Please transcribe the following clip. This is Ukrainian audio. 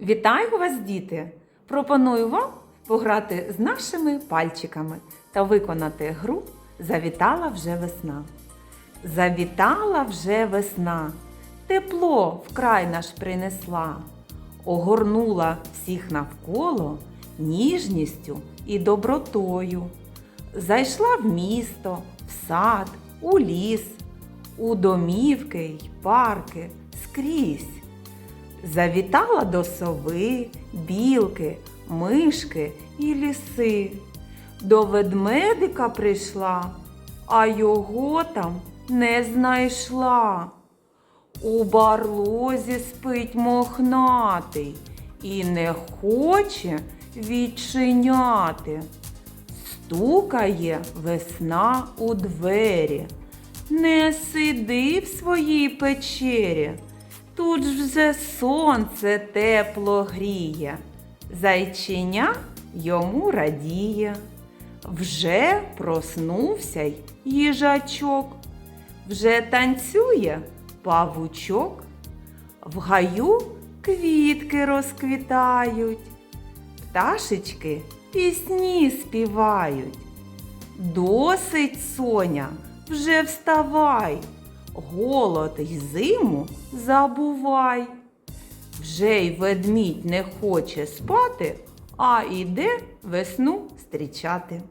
Вітаю вас, діти! Пропоную вам пограти з нашими пальчиками та виконати гру Завітала вже весна. Завітала вже весна, тепло вкрай наш принесла, огорнула всіх навколо ніжністю і добротою. Зайшла в місто, в сад, у ліс, у домівки й парки скрізь. Завітала до сови, білки, мишки і ліси. До ведмедика прийшла, а його там не знайшла. У барлозі спить мохнатий і не хоче відчиняти. Стукає весна у двері. Не сиди в своїй печері. Тут ж вже сонце тепло гріє. Зайчиня йому радіє. Вже проснувся й їжачок. Вже танцює павучок. В гаю квітки розквітають, пташечки пісні співають. Досить, соня, вже вставай, голод й зиму забувай. Вже й ведмідь не хоче спати, а іде весну зустрічати.